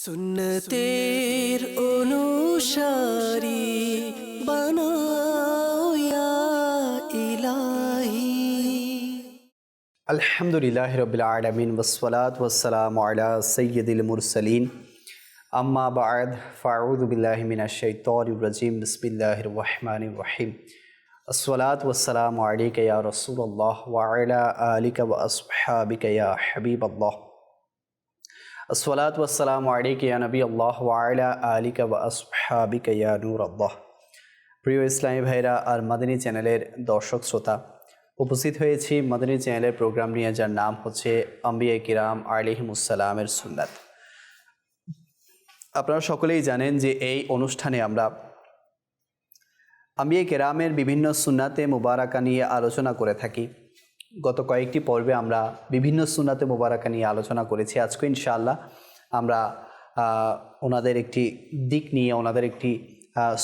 সুন্নতের অনুসারী বানাও ইয়া ইলাহি আলহামদুলিল্লাহ রবিল আলমিন ওসলাত ওসালাম আলা সৈয়দুল মুরসলিন আম্মা বাদ ফাউদ বিল্লাহমিনা শৈতরজিম বিসমিল্লাহির রহমান রহিম আসসালাত ওসালাম আলিকা ইয়া রসুল্লাহ ওয়ালা আলিকা ও আসহাবিকা ইয়া হাবিব আল্লাহ আসসালাত ওসালাম আলিকা ইয়া নবী আল্লাহ ওয়ালা আলিকা ও আসহাবিকা ইয়া নূর আল্লাহ প্রিয় ইসলামী ভাইরা আর মাদানী চ্যানেলের দর্শক শ্রোতা, উপস্থিত হয়েছি মাদানী চ্যানেলের প্রোগ্রাম নিয়ে যার নাম হচ্ছে আম্বিয়া কিরাম আলিহিমুসালামের সুন্নাত। আপনারা সকলেই জানেন যে এই অনুষ্ঠানে আমরা আম্বিয়া কেরামের বিভিন্ন সুন্নাতে মুবারাকা নিয়ে আলোচনা করে থাকি। গত কয়েকটি পর্বে আমরা বিভিন্ন সুন্নাতে মুবারাকা নিয়ে আলোচনা করেছি। আজকে ইনশাআল্লাহ আমরা ওনাদের একটি দিক নিয়ে, ওনাদের একটি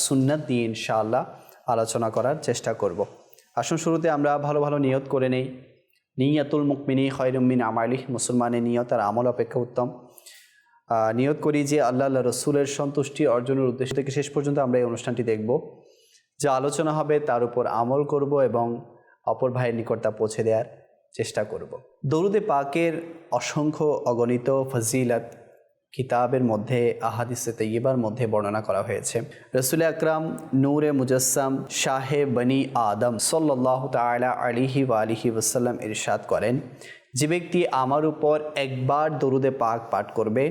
সুন্নাত নিয়ে ইনশাআল্লাহ আলোচনা করার চেষ্টা করব। আসুন শুরুতে আমরা ভালো ভালো নিয়ত করে নেই। নিয়াতুল মুকমিনী খয়রুমিন আমালি মুসলমানের নিয়ত আর আমল অপেক্ষা উত্তম। নিয়ত করি যে আল্লাহ আল্লাহ রসুলের সন্তুষ্টি অর্জনের উদ্দেশ্য থেকে শেষ পর্যন্ত আমরা এই অনুষ্ঠানটি দেখব। যা আলোচনা হবে তার উপর আমল করব এবং অপর ভাইয়ের নিকট তা পৌঁছে দেওয়ার চেষ্টা করব। দরুদে পাকের অসংখ্য অগণিত ফজিলত কিতাবের মধ্যে, আহাদিসে তৈয়বার মধ্যে বর্ণনা করা হয়েছে। রসুল আকরাম নূরে মুজাসসাম শাহে বনি আদম সাল্লাহ তালা আলিহি আলিহি ওসাল্লাম ইরশাদ করেন, যে ব্যক্তি আমার উপর একবার দরুদে পাক পাঠ করবে,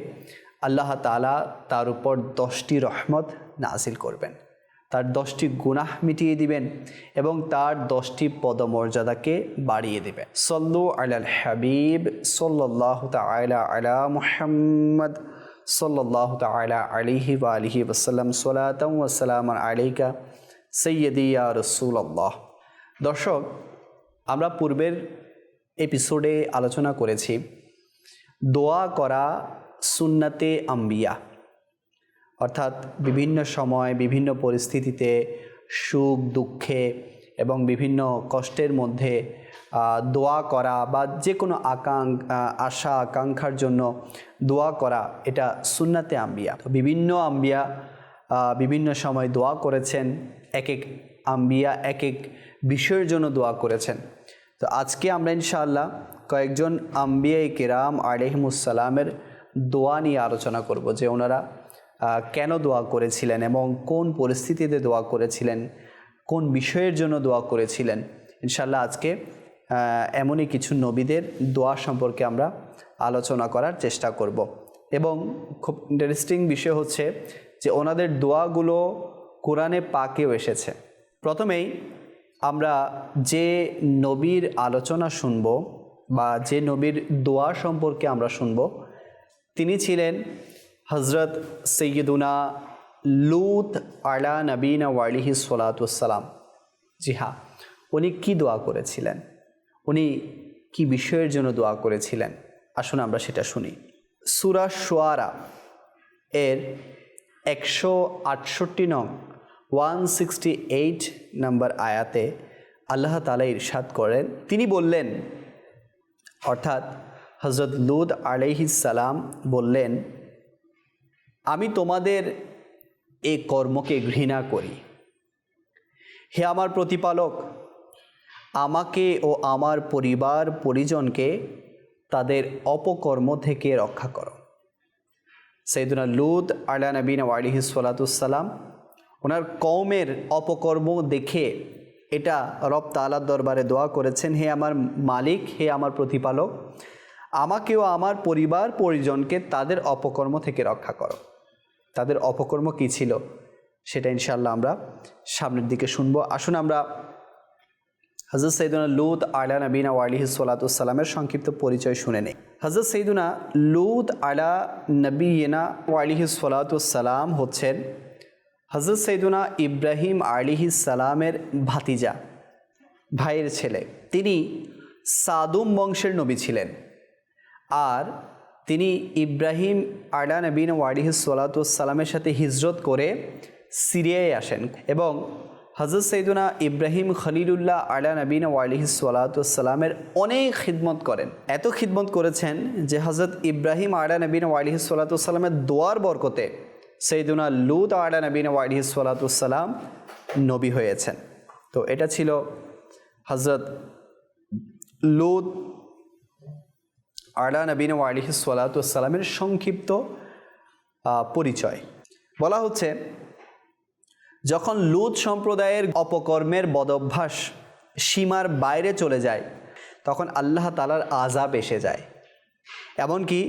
আল্লাহ তালা তার উপর দশটি রহমত নাজিল করবেন। তার দশটি গুনাহ মিটিয়ে দিবেন এবং তার দশটি পদমর্যাদাকে বাড়িয়ে দেবেন। সল্লু আলাল হাবিব সাল্লাহ তালা আলা মুহাম্মদ সাল্লাহ তালা আলিহি বা আলিহি ওসাল্লাম সালাতাম ওসালাম আলাইকা সৈয়দিয়া রসুল্লাহ দর্শক, আমরা পূর্বের এপিসোডে আলোচনা করেছি, দোয়া করা সুন্নাতে আম্বিয়া। অর্থাৎ বিভিন্ন সময় বিভিন্ন পরিস্থিতিতে সুখ দুঃখে এবং বিভিন্ন কষ্টের মধ্যে দোয়া করা বা যে কোনো আকাঙ্ক আহ, আশা আকাঙ্ক্ষার জন্য দোয়া করা এটা সুন্নাতে আম্বিয়া। তো বিভিন্ন আম্বিয়া বিভিন্ন সময় দোয়া করেছেন এক এক আম্বিয়া এক এক বিষয়ের জন্য দোয়া করেছেন। তো আজকে আমরা ইনশাআল্লাহ কয়েকজন আম্বিয়া কেরাম আলহিমুসালামের দোয়া নিয়ে আলোচনা করব যে ওনারা কেন দোয়া করেছিলেন এবং কোন পরিস্থিতিতে দোয়া করেছিলেন? কোন বিষয়ের জন্য দোয়া করেছিলেন? ইনশাল্লাহ আজকে এমনই কিছু নবীদের দোয়া সম্পর্কে আমরা আলোচনা করার চেষ্টা করব। এবং খুব ইন্টারেস্টিং বিষয় হচ্ছে যে ওনাদের দোয়াগুলো কোরআনে পাকেও এসেছে। প্রথমেই আমরা যে নবীর আলোচনা শুনব বা যে নবীর দোয়া সম্পর্কে আমরা শুনব, তিনি ছিলেন হজরত সৈয়দুনা লুত আলা নবীনা ওয়ালিহি সালাতাম জি হ্যাঁ উনি কি দোয়া করেছিলেন? উনি কি বিষয়ের জন্য দোয়া করেছিলেন? আসুন আমরা সেটা শুনি। সুরা সোয়ারা এর একশো আটষট্টি নং, ওয়ান সিক্সটি এইট নম্বর আয়াতে আল্লাহ তালা ইরশাদ করেন। তিনি বললেন, অর্থাৎ হজরত লুদ আলাইহিস সালাম বললেন আমি তোমাদের এই কর্মকে ঘৃণা করি। হে আমার প্রতিপালক, আমাকে ও আমার পরিবার পরিজনকে তাদের অপকর্ম থেকে রক্ষা করো। সৈদুনা লুদ আলা নবীন আলিহি সালাতুসাল্লাম ওনার কৌমের অপকর্ম দেখে এটা রব তালার দরবারে দোয়া করেছেন, হে আমার মালিক, হে আমার প্রতিপালক আমাকেও আমার পরিবার পরিজনকে তাদের অপকর্ম থেকে রক্ষা করো। তাদের অপকর্ম কী ছিল? সেটা ইনশাল্লাহ আমরা সামনের দিকে শুনব। আসুন আমরা হজরত সৈদুনা লুত আলা নবীনা ওয়ালিহি সালাতামের সংক্ষিপ্ত পরিচয় শুনে নেই। হজরত সৈদুনা লুত আলা নবীনা ওয়ালিহি সালাতাম হচ্ছেন হজরত সৈদুনা ইব্রাহিম আলিহি সালামের ভাতিজা, ভাইয়ের ছেলে। তিনি সাদুম বংশের নবী ছিলেন। আর তিনি ইব্রাহিম আডা নবীন ওয়ালিহ সালাতামের সাথে হিজরত করে সিরিয়ায় আসেন এবং হজরত সৈদুনা ইব্রাহিম খলিলুল্লাহ আলা নবীন ওয়ালিহি সালাতামের অনেক খিদমত করেন। এত খিদমত করেছেন যে হজরত ইব্রাহিম আলা নবীন ওয়ালিহি সালাতামের দোয়ার বরকতে সৈদুনা লুত আলা নবীন ওয়ালিহি সালাতাম নবী হয়েছেন। তো এটা ছিল হজরত লুত আলা নবীন ওয়ালিহি সালাতামের সংক্ষিপ্ত পরিচয়। বলা হচ্ছে, যখন লুত সম্প্রদায়ের অপকর্মের বদভ্যাস সীমার বাইরে চলে যায়, তখন আল্লাহ তালার আজাব এসে যায়। এমনকি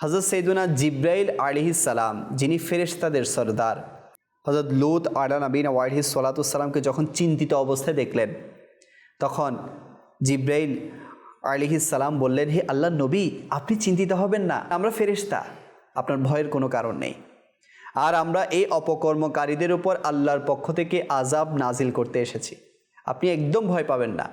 হজরত সৈদুনা জিব্রাইল সালাম, যিনি ফেরেশতাদের সর্দার হজরত লুত আলা নবীন ওয়াইহিস সালাতুসাল্লামকে যখন চিন্তিত অবস্থায় দেখলেন, তখন জিব্রাইল সালাম বললেন, হে আল্লাহ নবী, আপনি চিন্তিত হবেন না, আমরা ফেরেশতা, আপনার ভয়ের কোনো কারণ নেই। আর আমরা এই অপকর্মকারীদের উপর আল্লাহর পক্ষ থেকে আজাব নাজিল করতে এসেছি। আপনি একদম ভয় পাবেন না।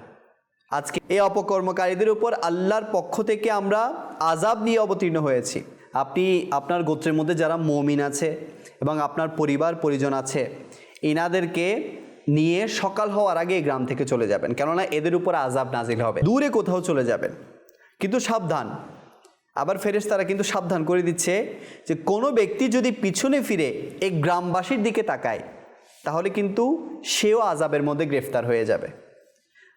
আজকে এই অপকর্মকারীদের উপর আল্লাহর পক্ষ থেকে আমরা আজাব নিয়ে অবতীর্ণ হয়েছি। আপনি, আপনার গোত্রের মধ্যে যারা মমিন আছে এবং আপনার পরিবার, পরিজন আছে, ইনাদেরকে নিয়ে সকাল হওয়ার আগে এই গ্রাম থেকে চলে যাবেন। কেননা এদের উপর আজাব নাজিল হবে। দূরে কোথাও চলে যাবেন। কিন্তু সাবধান। আবার ফেরেশতারা কিন্তু সাবধান করে দিচ্ছে যে, কোনো ব্যক্তি যদি পিছনে ফিরে এই গ্রামবাসীর দিকে তাকায়, তাহলে কিন্তু সেও আজাবের মধ্যে গ্রেফতার হয়ে যাবে।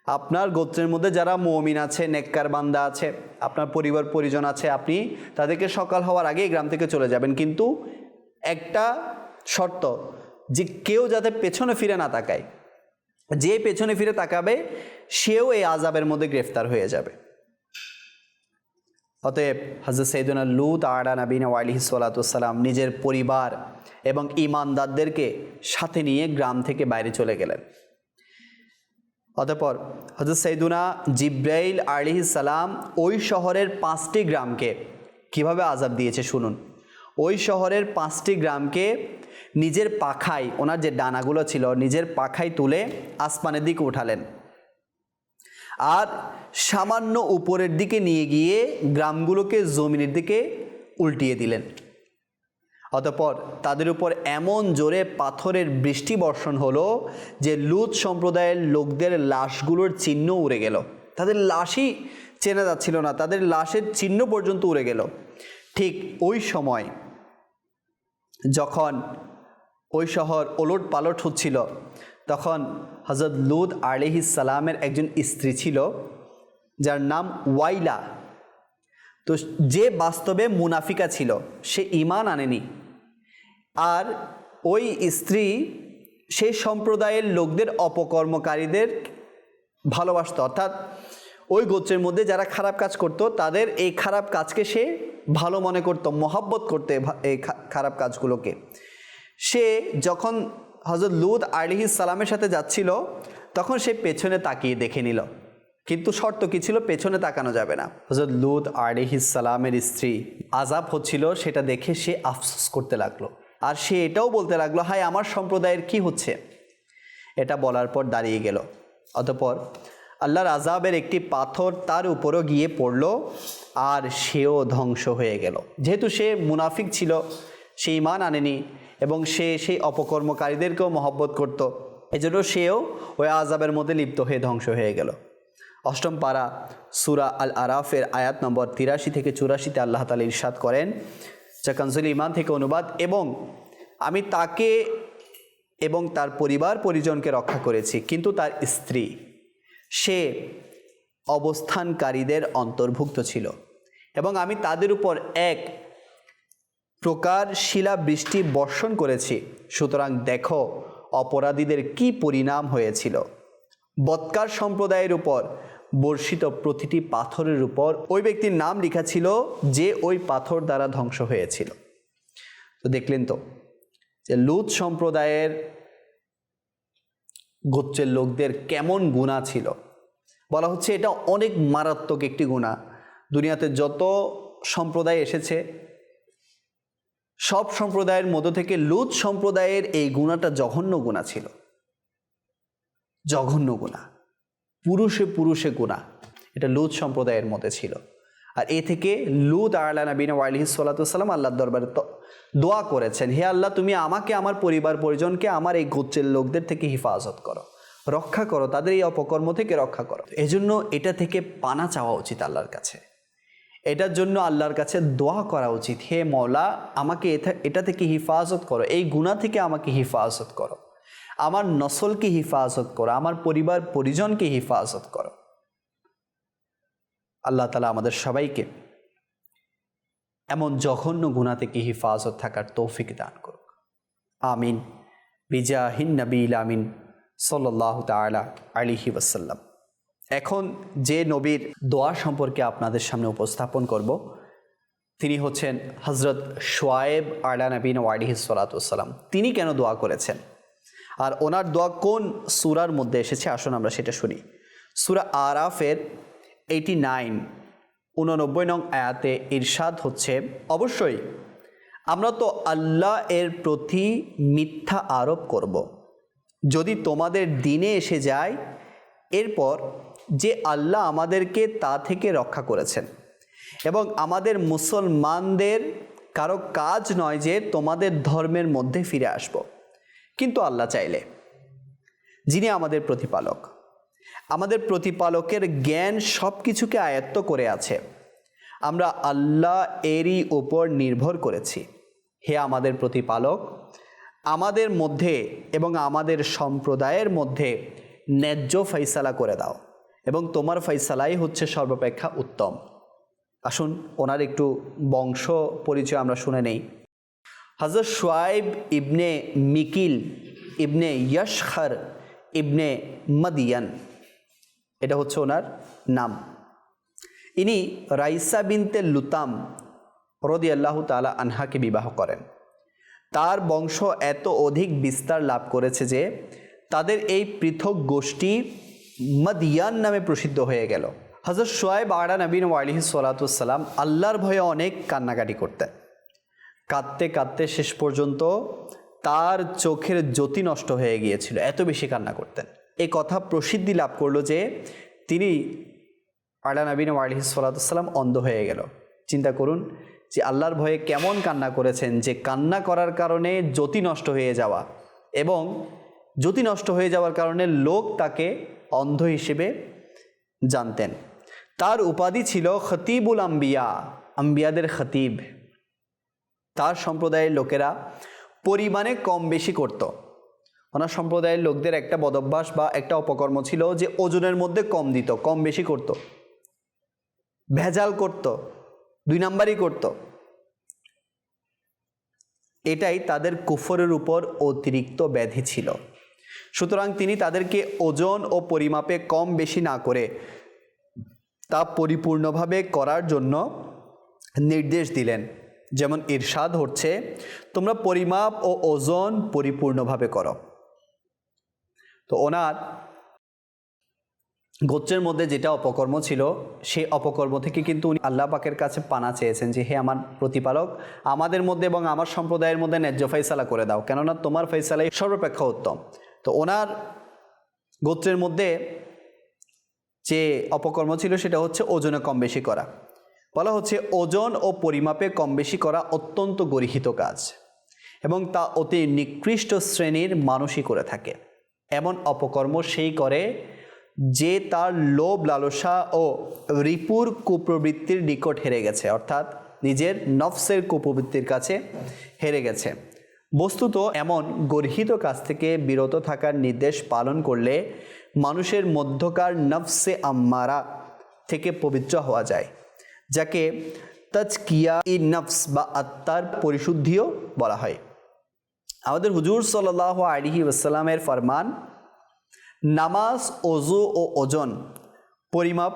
আপনার গোত্রের মধ্যে যারা মমিন আছে, নেককার বান্দা আছে, আপনার পরিবার পরিজন আছে, আপনি তাদেরকে সকাল হওয়ার আগেই গ্রাম থেকে চলে যাবেন। কিন্তু একটা শর্ত যে কেউ যাতে পেছনে ফিরে না তাকায়, যে পেছনে ফিরে তাকাবে, সেও এই আজাবের মধ্যে গ্রেফতার হয়ে যাবে। অতএব হজরত সৈদুনা লুত আড়া নবীন আলিহি সালাতাম নিজের পরিবার এবং ইমানদারদেরকে সাথে নিয়ে গ্রাম থেকে বাইরে চলে গেলেন। অতঃপর হজরত সৈদুনা জিব্রাইল আলিহি সালাম ওই শহরের পাঁচটি গ্রামকে কীভাবে আজাব দিয়েছে শুনুন। ওই শহরের পাঁচটি গ্রামকে নিজের পাখায় ওনার যে ডানাগুলো ছিল, নিজের পাখায় তুলে আসমানের দিকে উঠালেন। আর সামান্য উপরের দিকে নিয়ে গিয়ে গ্রামগুলোকে জমিনের দিকে উল্টিয়ে দিলেন। অতপর তাদের উপর এমন জোরে পাথরের বৃষ্টি বর্ষণ হলো যে লুত সম্প্রদায়ের লোকদের লাশগুলোর চিহ্ন উড়ে গেল। তাদের লাশই চেনা যাচ্ছিল না, তাদের লাশের চিহ্ন পর্যন্ত উড়ে গেল। ঠিক ওই সময় যখন ওই শহর ওলট পালট হচ্ছিল। তখন হজরত লুদ সালামের একজন স্ত্রী ছিল, যার নাম ওয়াইলা। তো যে বাস্তবে মুনাফিকা ছিল, সে ইমান আনেনি। আর ওই স্ত্রী সেই সম্প্রদায়ের লোকদের অপকর্মকারীদের ভালোবাসত। অর্থাৎ ওই গোত্রের মধ্যে যারা খারাপ কাজ করত, তাদের এই খারাপ কাজকে সে ভালো মনে করত, মহাব্বত করতে এই খারাপ কাজগুলোকে। সে যখন হজরত লুদ আলিহি সালামের সাথে যাচ্ছিল, তখন সে পেছনে তাকিয়ে দেখে নিল। কিন্তু শর্ত কি ছিল? পেছনে তাকানো যাবে না। হজরত লুদ আলিহি সালামের স্ত্রী আজাব হচ্ছিল, সেটা দেখে সে আফসোস করতে লাগল। আর সে এটাও বলতে লাগল, হায়, আমার সম্প্রদায়ের কি হচ্ছে? এটা বলার পর দাঁড়িয়ে গেল। অতপর আল্লাহর আজাবের একটি পাথর তার উপরও গিয়ে পড়ল, আর সেও ধ্বংস হয়ে গেল। যেহেতু সে মুনাফিক ছিল সে ইমান আনেনি এবং সে সেই অপকর্মকারীদেরকেও মহব্বত করত। এজন্য সেও ওই আজাবের মধ্যে লিপ্ত হয়ে ধ্বংস হয়ে গেল। অষ্টম পারা, সুরা আল আরাফের আয়াত নম্বর তিরাশি থেকে চুরাশিতে আল্লাহ তালা ইরশাদ করেন, যা কানজুল ইমান থেকে অনুবাদ এবং আমি তাকে এবং তার পরিবার পরিজনকে রক্ষা করেছি, কিন্তু তার স্ত্রী, সে অবস্থানকারীদের অন্তর্ভুক্ত ছিল এবং আমি তাদের উপর এক প্রকার শিলা বৃষ্টি বর্ষণ করেছি। সুতরাং দেখো, অপরাধীদের কি পরিণাম হয়েছিল। বৎকার সম্প্রদায়ের উপর বর্ষিত প্রতিটি পাথরের উপর ওই ব্যক্তির নাম লেখা ছিল যে ওই পাথর দ্বারা ধ্বংস হয়েছিল। তো দেখলেন তো, যে লুত সম্প্রদায়ের গোত্রের লোকদের কেমন গুণা ছিল। বলা হচ্ছে এটা অনেক মারাত্মক একটি গুণা। দুনিয়াতে যত সম্প্রদায় এসেছে সব সম্প্রদায়ের মধ্য থেকে লুত সম্প্রদায়ের এই গুণাটা জঘন্য গুণা ছিল। জঘন্য গুণা। পুরুষে পুরুষে গুণা। এটা লুত সম্প্রদায়ের মধ্যে ছিল। আর এ থেকে লুত আলা নবীন ওয়ালিহি সাল্লাতাম আল্লাহর দরবারে দোয়া করেছেন, হে আল্লাহ, তুমি আমাকে, আমার পরিবার পরিজনকে, আমার এই গোত্রের লোকদের থেকে হিফাজত করো। রক্ষা করো, তাদের এই অপকর্ম থেকে রক্ষা করো। এজন্য এটা থেকে পানা চাওয়া উচিত আল্লাহর কাছে। এটার জন্য আল্লাহর কাছে দোয়া করা উচিত। হে মৌলা আমাকে এটা থেকে হিফাজত করো। এই গুণা থেকে আমাকে হিফাজত করো। আমার নসলকে হিফাজত করো। আমার পরিবার, পরিজনকে হিফাজত করো। আল্লাহ তালা আমাদের সবাইকে এমন জঘন্য গুণা থেকে হিফাজত থাকার তৌফিক দান করুক। আমিন। বিজাহিন নবীল আমিন। সাল্লাহ তালা আলিহি ওয়াসাল্লাম। এখন যে নবীর দোয়া সম্পর্কে আপনাদের সামনে উপস্থাপন করব, তিনি হচ্ছেন হজরত সোয়েব আলা নবীন ওয়ালিহি সালাতাম তিনি কেন দোয়া করেছেন? আর ওনার দোয়া কোন সুরার মধ্যে এসেছে? আসুন আমরা সেটা শুনি। সুরা আরাফের এইটি নাইন উননব্বই নং আয়াতে ইরশাদ হচ্ছে, অবশ্যই আমরা তো আল্লাহ এর প্রতি মিথ্যা আরোপ করব। যদি তোমাদের দিনে এসে যায়, এরপর যে আল্লাহ আমাদেরকে তা থেকে রক্ষা করেছেন। এবং আমাদের মুসলমানদের কারও কাজ নয় যে তোমাদের ধর্মের মধ্যে ফিরে আসব। কিন্তু আল্লাহ চাইলে। যিনি আমাদের প্রতিপালক। আমাদের প্রতিপালকের জ্ঞান সব কিছুকে আয়ত্ত করে আছে। আমরা আল্লাহ এরই উপর নির্ভর করেছি। হে আমাদের প্রতিপালক, আমাদের মধ্যে এবং আমাদের সম্প্রদায়ের মধ্যে ন্যায্য ফৈসালা করে দাও। এবং তোমার ফৈসালাই হচ্ছে সর্বাপেক্ষা উত্তম। আসুন, ওনার একটু বংশ পরিচয় আমরা শুনে নেই। হজরত সোয়াইব ইবনে মিকিল ইবনে ইয়শখর ইবনে মদিয়ান, এটা হচ্ছে ওনার নাম। ইনি রাইসা বিনতে লুতাম রদি আল্লাহ তালা আনহাকে বিবাহ করেন। তার বংশ এত অধিক বিস্তার লাভ করেছে যে তাদের এই পৃথক গোষ্ঠী মদিয়ান নামে প্রসিদ্ধ হয়ে গেল। হজরত সোয়েব আড়া নবীন ওয়ালিহি সালাতাম আল্লাহর ভয়ে অনেক কান্নাকাটি করতেন। কাঁদতে কাঁদতে শেষ পর্যন্ত তার চোখের জ্যোতি নষ্ট হয়ে গিয়েছিল, এত বেশি কান্না করতেন। এই কথা প্রসিদ্ধি লাভ করল যে তিনি আলা নবীন আলহি সাল্লাম অন্ধ হয়ে গেল। চিন্তা করুন যে আল্লাহর ভয়ে কেমন কান্না করেছেন যে কান্না করার কারণে জ্যোতি নষ্ট হয়ে যাওয়া এবং জ্যোতি নষ্ট হয়ে যাওয়ার কারণে লোক তাকে অন্ধ হিসেবে জানতেন। তার উপাধি ছিল খতিবুল আম্বিয়া, আম্বিয়াদের খতিব। তার সম্প্রদায়ের লোকেরা পরিমাণে কম বেশি করত। ওনার সম্প্রদায়ের লোকদের একটা বদভ্যাস বা একটা অপকর্ম ছিল যে ওজনের মধ্যে কম দিত, কম বেশি করত। ভেজাল করত, দুই নাম্বারই করত। এটাই তাদের কুফরের উপর অতিরিক্ত ব্যাধি ছিল। সুতরাং তিনি তাদেরকে ওজন ও পরিমাপে কম বেশি না করে তা পরিপূর্ণভাবে করার জন্য নির্দেশ দিলেন। যেমন ইরশাদ হচ্ছে, তোমরা পরিমাপ ও ওজন পরিপূর্ণভাবে করো। তো ওনার গোত্রের মধ্যে যেটা অপকর্ম ছিল, সেই অপকর্ম থেকে কিন্তু উনি আল্লাহ পাকের কাছে পানা চেয়েছেন যে, হে আমার প্রতিপালক, আমাদের মধ্যে এবং আমার সম্প্রদায়ের মধ্যে ন্যায্য ফৈসালা করে দাও। কেননা তোমার ফৈসালাই সর্বাপেক্ষা উত্তম। তো ওনার গোত্রের মধ্যে যে অপকর্ম ছিল সেটা হচ্ছে ওজনে কম বেশি করা। বলা হচ্ছে ওজন ও পরিমাপে কম বেশি করা অত্যন্ত গরিহিত কাজ এবং তা অতি নিকৃষ্ট শ্রেণির মানুষই করে থাকে। এমন অপকর্ম সেই করে যে তার লোভ, লালসা ও রিপুর কুপ্রবৃত্তির নিকট হেরে গেছে, অর্থাৎ নিজের নফসের কুপ্রবৃত্তির কাছে হেরে গেছে। বস্তুত এমন গর্হিত কাজ থেকে বিরত থাকার নির্দেশ পালন করলে মানুষের মধ্যকার নফসে আম্মারা থেকে পবিত্র হওয়া যায়, যাকে তাজকিয়া ই নফস বা আত্মার পরিশুদ্ধিও বলা হয়। আমাদের হুজুর সাল্লাহ আলিহি ওসাল্লামের ফরমান, নামাজ অজু ও ওজন, পরিমাপ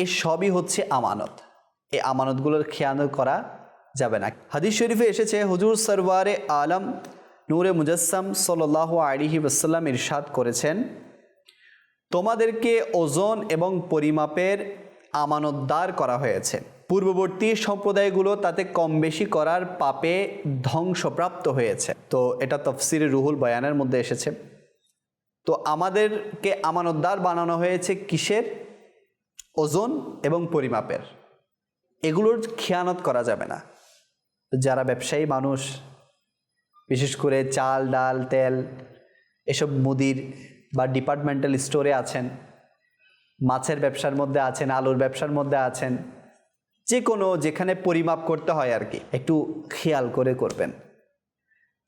এই সবই হচ্ছে আমানত। এই আমানতগুলোর খেয়াল করা যাবে না। হাদিস শরীফে এসেছে, হুজুর সরওয়ারে আলম নূরে মুজাসসাম সাল্লাহ আলিহি ওসাল্লাম ইরশাদ করেছেন, তোমাদেরকে ওজন এবং পরিমাপের আমানতদার করা হয়েছে। পূর্ববর্তী সম্প্রদায়গুলো তাতে কম বেশি করার পাপে ধ্বংসপ্রাপ্ত হয়েছে। তো এটা তফসিরে রুহুল বয়ানের মধ্যে এসেছে। তো আমাদেরকে আমানতদার বানানো হয়েছে কিসের? ওজন এবং পরিমাপের। এগুলোর খেয়ানত করা যাবে না। যারা ব্যবসায়ী মানুষ, বিশেষ করে চাল, ডাল, তেল, এসব মুদির বা ডিপার্টমেন্টাল স্টোরে আছেন, মাছের ব্যবসার মধ্যে আছেন, আলুর ব্যবসার মধ্যে আছেন যে কোনো যেখানে পরিমাপ করতে হয় আর কি, একটু খেয়াল করে করবেন।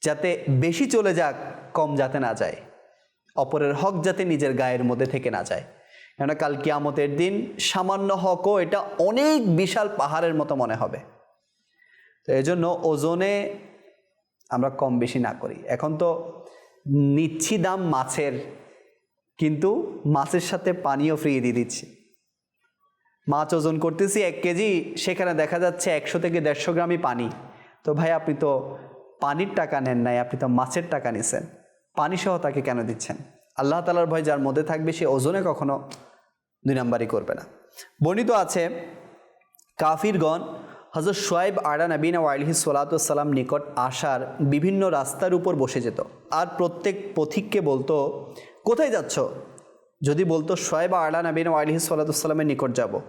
যাতে বেশি চলে যাক, কম যাতে না যায়। অপরের হক যাতে নিজের গায়ের মধ্যে থেকে না যায়। কেননা কাল কিয়ামতের দিন সামান্য হকও এটা অনেক বিশাল পাহাড়ের মতো মনে হবে। তো এই জন্য ওজনে আমরা কম বেশি না করি। এখন তো নিচ্ছি দাম মাছের, কিন্তু মাছের সাথে পানিও ফ্রি দিয়ে দিচ্ছি। মাছ ওজন করতেছি এক কেজি, সেখানে দেখা যাচ্ছে একশো থেকে দেড়শো গ্রামই পানি। তো ভাই, আপনি তো পানির টাকা নেন নাই, আপনি তো মাছের টাকা নিছেন। পানি সহ তাকে কেন দিচ্ছেন? আল্লাহ তালার ভয় যার মধ্যে থাকবে, সে ওজনে কখনো দুই নাম্বারই করবে না। বর্ণিত আছে, কাফিরগণ হজরত সোয়েব আড়া নবীন ওয়াইলহি সালাতাম নিকট আসার বিভিন্ন রাস্তার উপর বসে যেত। আর প্রত্যেক পথিককে বলতো, কোথায় যাচ্ছ? যদি বলতো সোয়েব আড়া নবীন ওয়াইলহি সালাতামের নিকট যাব।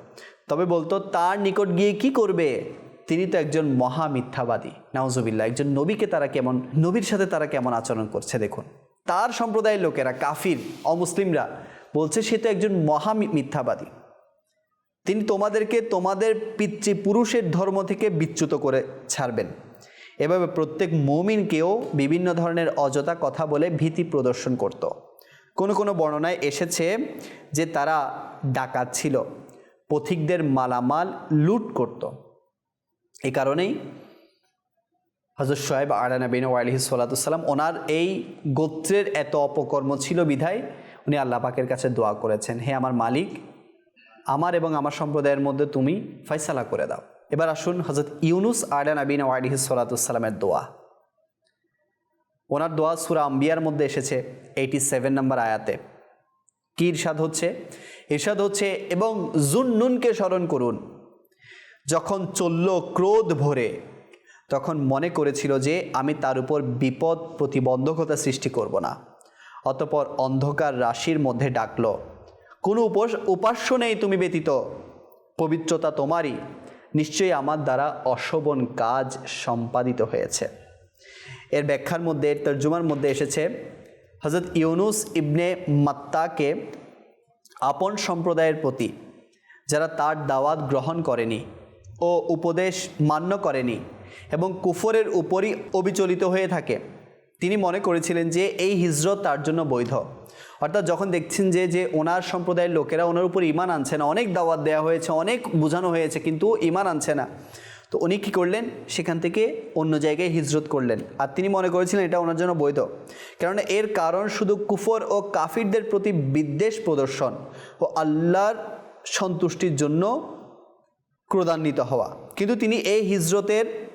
তবে বলতো, তার নিকট গিয়ে কি করবে? তিনি তো একজন মহা মিথ্যাবাদী। নাউজুবিল্লাহ, একজন নবীকে তারা কেমন, নবীর সাথে তারা কেমন আচরণ করছে দেখুন। তার সম্প্রদায়ের লোকেরা, কাফির, অমুসলিমরা, বলছে সে তো একজন মহা মিথ্যাবাদী। তিনি তোমাদেরকে তোমাদের পিতৃপুরুষের ধর্ম থেকে বিচ্যুত করে ছাড়বেন। এভাবে প্রত্যেক মমিনকেও বিভিন্ন ধরনের অযথা কথা বলে ভীতি প্রদর্শন করত। কোনো কোনো বর্ণনায় এসেছে যে তারা ডাকাত ছিল, পথিকদের মালামাল লুট করত। এ কারণেই হজরত সোয়েব আরানাবিন ওয়ালিহি সাল্লাতুসাল্লাম ওনার এই গোত্রের এত অপকর্ম ছিল বিধায় উনি আল্লাহ পাকের কাছে দোয়া করেছেন, হে আমার মালিক আমার এবং আমার সম্প্রদায়ের মধ্যে তুমি ফয়সালা করে দাও। এবার আসুন হজরত ইউনুস আডান আবিন ওয়ালিহি সাল্লাতুসাল্লামের দোয়া। ওনার দোয়া সুরা আম্বিয়ার মধ্যে এসেছে এইটি সেভেন নম্বর আয়াতে। কি ইরশাদ হচ্ছে? ইরশাদ হচ্ছে, এবং জুন নুনকে স্মরণ করুন। যখন চলল ক্রোধ ভরে, তখন মনে করেছিল যে আমি তার উপর বিপদ প্রতিবন্ধকতা সৃষ্টি করব না। অতপর অন্ধকার রাশির মধ্যে ডাকল কোনো উপাস, উপাস্য নেই তুমি ব্যতীত। পবিত্রতা তোমারই। নিশ্চয়ই আমার দ্বারা অশোভন কাজ সম্পাদিত হয়েছে। এর ব্যাখ্যার মধ্যে, এর তর্জুমার মধ্যে এসেছে হজরত ইউনুস ইবনে মাত্তাকে আপন সম্প্রদায়ের প্রতি, যারা তার দাওয়াত গ্রহণ করেনি ও উপদেশ মান্য করেনি এবং কুফরের উপরই অবিচলিত হয়ে থাকে, তিনি মনে করেছিলেন যে এই হিজরত তার জন্য বৈধ। অর্থাৎ যখন দেখছেন যে যে ওনার সম্প্রদায়ের লোকেরা ওনার উপর ইমান আনছে না, অনেক দাওয়াত দেওয়া হয়েছে, অনেক বোঝানো হয়েছে, কিন্তু ইমান আনছে না। তো উনি কী করলেন? সেখান থেকে অন্য জায়গায় হিজরত করলেন। আর তিনি মনে করেছিলেন এটা ওনার জন্য বৈধ। কেননা এর কারণ শুধু কুফর ও কাফিরদের প্রতি বিদ্বেষ প্রদর্শন ও আল্লাহর সন্তুষ্টির জন্য ক্রোধান্বিত হওয়া। কিন্তু তিনি এই হিজরতের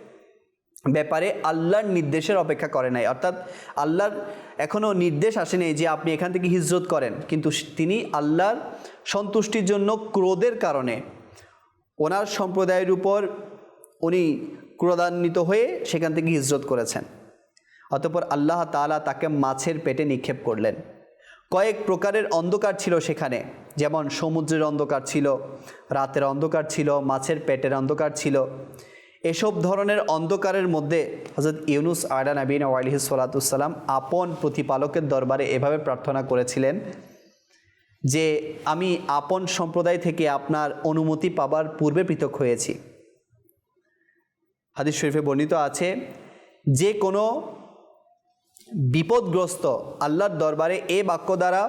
ব্যাপারে আল্লাহর নির্দেশের অপেক্ষা করে নাই। অর্থাৎ আল্লাহর এখনও নির্দেশ আসেনি যে আপনি এখান থেকে হিজরত করেন। কিন্তু তিনি আল্লাহর সন্তুষ্টির জন্য ক্রোধের কারণে ওনার সম্প্রদায়ের উপর উনি ক্রোধান্বিত হয়ে সেখান থেকে হিজরত করেছেন। অতপর আল্লাহ তাআলা তাকে মাছের পেটে নিক্ষেপ করলেন। কয়েক প্রকারের অন্ধকার ছিল সেখানে। যেমন সমুদ্রের অন্ধকার ছিল, রাতের অন্ধকার ছিল, মাছের পেটের অন্ধকার ছিল। এসব ধরনের অন্ধকারের মধ্যে হজরত ইউনুস আয়ডা নবীন ওয়ালিহি সালাতুসাল্লাম আপন প্রতিপালকের দরবারে এভাবে প্রার্থনা করেছিলেন যে আমি আপন সম্প্রদায় থেকে আপনার অনুমতি পাবার পূর্বে পৃথক হয়েছি। হাদিস শরীফে বর্ণিত আছে, যে কোনো বিপদগ্রস্ত আল্লাহর দরবারে এ বাক্য দ্বারা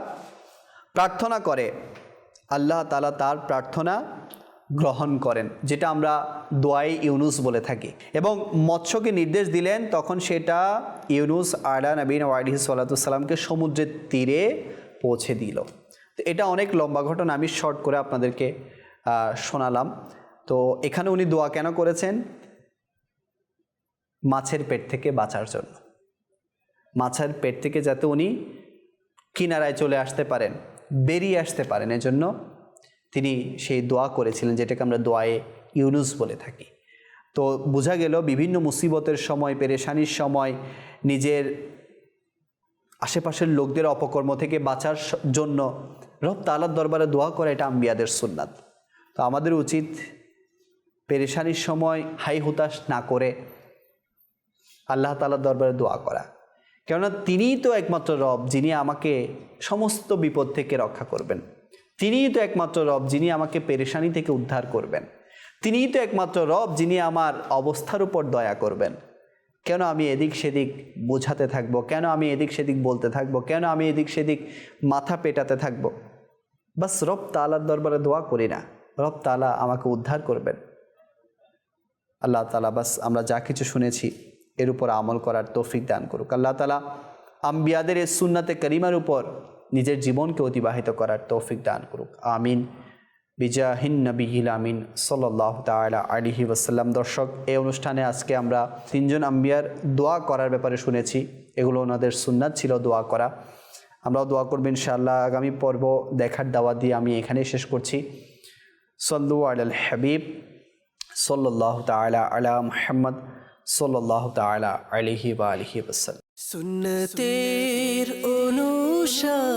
প্রার্থনা করে, আল্লাহ তালা তার প্রার্থনা গ্রহণ করেন, যেটা আমরা দোয়াই ইউনুস বলে থাকি। এবং মৎস্যকে নির্দেশ দিলেন, তখন সেটা ইউনুস আডা নবীন ওয়াইডিহি সাল্লাতুসাল্লামকে সমুদ্রের তীরে পৌঁছে দিল। তো এটা অনেক লম্বা ঘটনা, আমি শর্ট করে আপনাদেরকে শোনালাম। তো এখানে উনি দোয়া কেন করেছেন? মাছের পেট থেকে বাঁচার জন্য। মাছের পেট থেকে যাতে উনি কিনারায় চলে আসতে পারেন, বেরিয়ে আসতে পারেন, এজন্য তিনি সেই দোয়া করেছিলেন, যেটাকে আমরা দোয়ায়ে ইউনুস বলে থাকি। তো বোঝা গেল বিভিন্ন মুসিবতের সময়, পেরেশানির সময় নিজের আশেপাশের লোকদের অপকর্ম থেকে বাঁচার জন্য রব তালার দরবারে দোয়া করা এটা আম্বিয়াদের সুন্নাত। তো আমাদের উচিত পেরেশানির সময় হাই হুতাশ না করে আল্লাহ তালার দরবারে দোয়া করা। কেননা তিনিই তো একমাত্র রব, যিনি আমাকে সমস্ত বিপদ থেকে রক্ষা করবেন। তিনিই তো একমাত্র রব যিনি আমাকে পেরেশানি থেকে উদ্ধার করবেন। তিনিই তো একমাত্র রব যিনি আমার অবস্থার উপর দয়া করবেন। কেন আমি এদিক সেদিক বোঝাতে থাকব? কেন আমি এদিক সেদিক বলতে থাকব? কেন আমি এদিক সেদিক মাথা পেটাতে থাকব? বাস রব তালার দরবারে দোয়া করি না। রব তালা আমাকে উদ্ধার করবেন। আল্লাহ তালা বাস আমরা যা কিছু শুনেছি, এর উপর আমল করার তৌফিক দান করুক। আল্লাহ তালা আম্বিয়াদের এই সুন্নাতে করিমার উপর নিজের জীবনকে অতিবাহিত করার তৌফিক দান করুক। আমিন। বিজাহিন নবীল আমিন। সাল্লাহ তালা আলিহি ওসাল্লাম দর্শক, এই অনুষ্ঠানে আজকে আমরা তিনজন আম্বিয়ার দোয়া করার ব্যাপারে শুনেছি। এগুলো ওনাদের সুন্নাত ছিল দোয়া করা। আমরাও দোয়া করব ইনশাআল্লাহ। আগামী পর্ব দেখার দাওয়া দিয়ে আমি এখানেই শেষ করছি। সল্লু আল হাবিব। সাল্লাহ তালা আলা মুহাম্মদ। সাল্লাহ তালা আলিহি বা আলিহি ওসাল্লাম সুন্নতের বানা